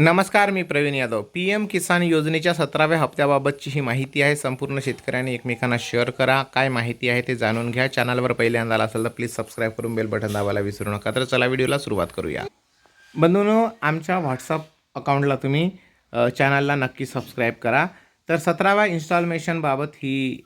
नमस्कार मी Pravin Yadav. P M Kisan योजनेच्या सतराव्या हप्त्याबाबतची ही माहिती आहे. संपूर्ण शेतकऱ्यांनी एकमेकांना शेअर करा. काय माहिती आहे ते जाणून घ्या. चॅनलवर पहिल्यांदा आला असेल तर प्लीज सबस्क्राईब करून बेल बटन दाबायला विसरू नका. तर चला व्हिडिओला सुरुवात करूया. बंधूनो आमच्या व्हॉट्सअप अकाउंटला तुम्ही चॅनलला नक्की सबस्क्राईब करा. तर सतराव्या इन्स्टॉलमेशनबाबत ही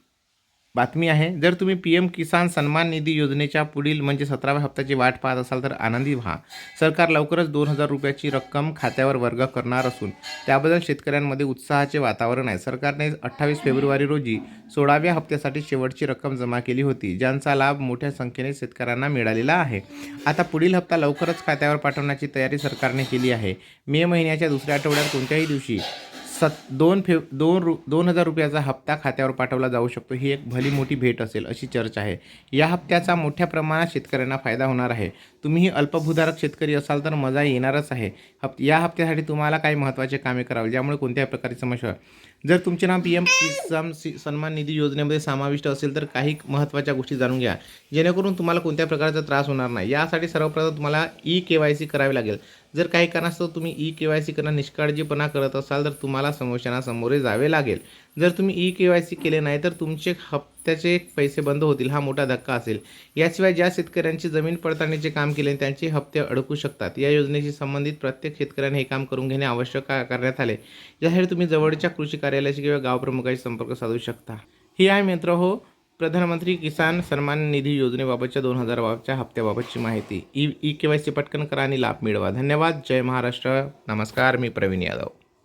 बातमी आहे जर तुम्ही पी एम किसान सन्मान निधी योजनेच्या पुढील म्हणजे सतराव्या हप्त्याची वाट पाहत असाल तर आनंदी व्हा. सरकार लवकरच दोन हजार रुपयाची रक्कम खात्यावर वर्ग करणार असून त्याबद्दल शेतकऱ्यांमध्ये उत्साहाचे वातावरण आहे. सरकारने अठ्ठावीस फेब्रुवारी रोजी सोळाव्या हप्त्यासाठी शेवटची रक्कम जमा केली होती ज्यांचा लाभ मोठ्या संख्येने शेतकऱ्यांना मिळालेला आहे. आता पुढील हप्ता लवकरच खात्यावर पाठवण्याची तयारी सरकारने केली आहे. मे महिन्याच्या दुसऱ्या आठवड्यात कोणत्याही दिवशी सत दोन फे दोन रु दोन हजार रुपयाचा हप्ता खात्यावर पाठवला जाऊ शकतो. ही एक भली मोठी भेट असेल अशी चर्चा आहे. या हप्त्याचा मोठ्या प्रमाणात शेतकऱ्यांना फायदा होणार आहे. तुम्हीही अल्पभूधारक शेतकरी असाल तर मजा येणारच आहे. हप या हप्त्यासाठी तुम्हाला काही महत्त्वाचे कामे करावी ज्यामुळे कोणत्याही प्रकारची समस्या जर तुमचे नाव पी एम किसान सी- सन्मान निधी योजनेमध्ये समाविष्ट असेल तर काही महत्त्वाच्या गोष्टी जाणून घ्या जेणेकरून तुम्हाला कोणत्या प्रकारचा त्रास होणार नाही. यासाठी सर्वप्रथम तुम्हाला ई के वाय सी करावी लागेल. जर काही कारणास्तव तुम्ही ई के वाय सी करणं निष्काळजीपणा करत असाल तर तुम्हाला समस्यांना सामोरे जावे लागेल. जर तुम्ही ई के वाय सी केले नाही तर तुमचे हप्त्याचे पैसे बंद होतील हा मोठा धक्का असेल. याशिवाय ज्या शेतकऱ्यांची जमीन पडताळणीचे काम केले त्यांचे हप्ते अडकू शकतात या योजनेशी संबंधित प्रत्येक शेतकऱ्याने हे काम करून घेणे आवश्यक करण्यात आले? यासाठी तुम्ही जवळच्या कृषी कार्यालयाशी किंवा गावप्रमुखाशी संपर्क साधू शकता. ही आहे मित्र हो प्रधानमंत्री किसान सन्मान निधी योजनेबाबतच्या दोन हजार बाबतच्या हप्त्याबाबतची माहिती. E E K Y C पटकन करा आणि लाभ मिळवा. धन्यवाद. जय महाराष्ट्र. नमस्कार. मी प्रवीण यादव.